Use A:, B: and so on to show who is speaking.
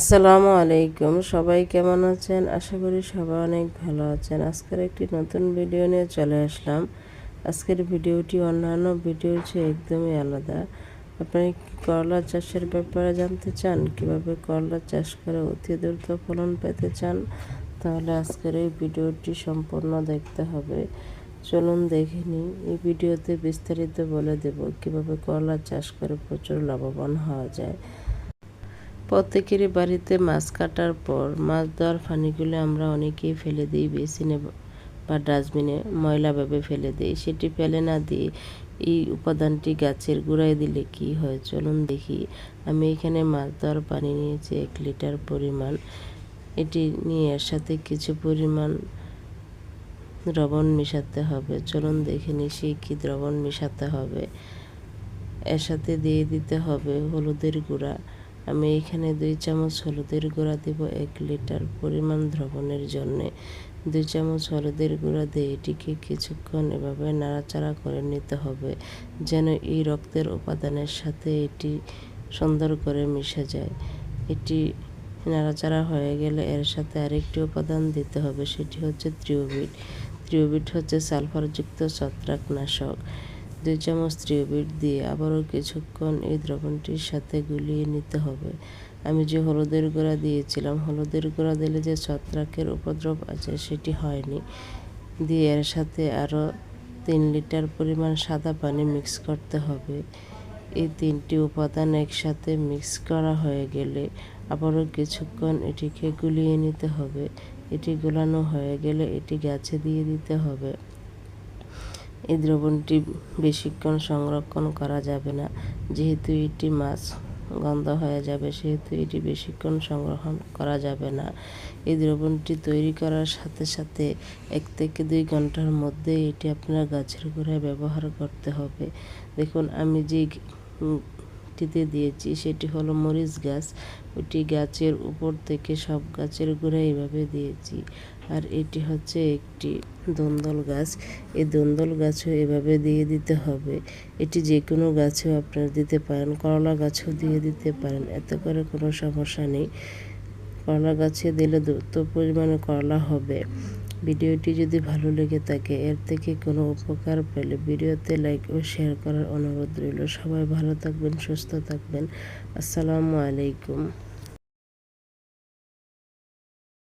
A: আসসালামু আলাইকুম। সবাই কেমন আছেন? আশা করি সবাই অনেক ভালো আছেন। আজকের একটি নতুন ভিডিও নিয়ে চলে আসলাম। আজকের ভিডিওটি অন্যান্য ভিডিওর চেয়ে একদমই আলাদা। আপনি করলা চাষের ব্যাপারে জানতে চান? কীভাবে করলা চাষ করে অতি দ্রুত ফলন পেতে চান? তাহলে আজকের এই ভিডিওটি সম্পূর্ণ দেখতে হবে। চলুন দেখে নিই। এই ভিডিওতে বিস্তারিত বলে দেব কীভাবে করলা চাষ করে প্রচুর লাভবান হওয়া যায়। প্রত্যেকেরই বাড়িতে মাছ কাটার পর মাছ দেওয়ার ফানিগুলো আমরা অনেকেই ফেলে দিই বেসিনে বা ডাস্টবিনে ময়লাভাবে ফেলে দিই। সেটি ফেলে না দিয়ে এই উপাদানটি গাছের গোড়ায় দিলে কি হয়? চলুন দেখি। আমি এখানে মাছ দেওয়ার পানি নিয়েছি এক লিটার পরিমাণ। এটি নিয়ে এর সাথে কিছু পরিমাণ দ্রবণ মেশাতে হবে। চলুন দেখে সেই কী দ্রবণ মেশাতে হবে। এর সাথে দিয়ে দিতে হবে হলুদের গুঁড়া। আমি এখানে দুই চামচ হলুদের গুঁড়া দেব এক লিটার পরিমাণ দ্রবণের জন্যে। দুই চামচ হলুদের গুঁড়া দিয়ে এটিকে কিছুক্ষণ এভাবে নাড়াচাড়া করে নিতে হবে, যেন এই রক্তের উপাদানের সাথে এটি সুন্দর করে মিশে যায়। এটি নাড়াচাড়া হয়ে গেলে এর সাথে আরেকটি উপাদান দিতে হবে, সেটি হচ্ছে ত্রিওবিট ত্রিওবিট হচ্ছে সালফারযুক্ত ছত্রাকনাশক। দুই চামচ ত্রিওবিট দিয়ে আবারও কিছুক্ষণ এই দ্রবণটির সাথে গুলিয়ে নিতে হবে। আমি যে হলুদের গুঁড়া দিয়েছিলাম, হলুদের গুঁড়া দিলে যে ছত্রাকের উপদ্রব আছে সেটি হয়নি। দিয়ে এর সাথে আরও তিন লিটার পরিমাণ সাদা পানি মিক্স করতে হবে। এই তিনটি উপাদান একসাথে মিক্স করা হয়ে গেলে আবারও কিছুক্ষণ এটিকে গুলিয়ে নিতে হবে। এটি গোলানো হয়ে গেলে এটি গাছে দিয়ে দিতে হবে। এই দ্রবণটি বেশিক্ষণ সংরক্ষণ করা যাবে না। যেহেতু এটি মাছ গন্ধ হয়ে যাবে, সেহেতু এটি বেশিক্ষণ সংরক্ষণ করা যাবে না। এই দ্রবণটি তৈরি করার সাথে সাথে এক থেকে দুই ঘণ্টার মধ্যে এটি আপনার গাছের গোড়ায় ব্যবহার করতে হবে। দেখুন, আমি যে টিতে দিয়েছি, সেটি হলো মরিচ গাছ। ওটি গাছের উপর থেকে সব গাছের গোড়ায় এভাবে দিয়েছি। আর এটি হচ্ছে একটি দন্দল গাছ। এই দন্দল গাছও এভাবে দিয়ে দিতে হবে। এটি যে কোনো গাছেও আপনারা দিতে পারেন, করলা গাছেও দিয়ে দিতে পারেন, এত করে কোনো সমস্যা নেই। করলা গাছে দিলে দ্রুত পরিমাণে করলা হবে। ভিডিওটি যদি ভালো লেগে থাকে, এর থেকে কোনো উপকার পেলে ভিডিওতে লাইক ও শেয়ার করার অনুরোধ রইল। সবাই ভালো থাকবেন, সুস্থ থাকবেন। আসসালামু আলাইকুম।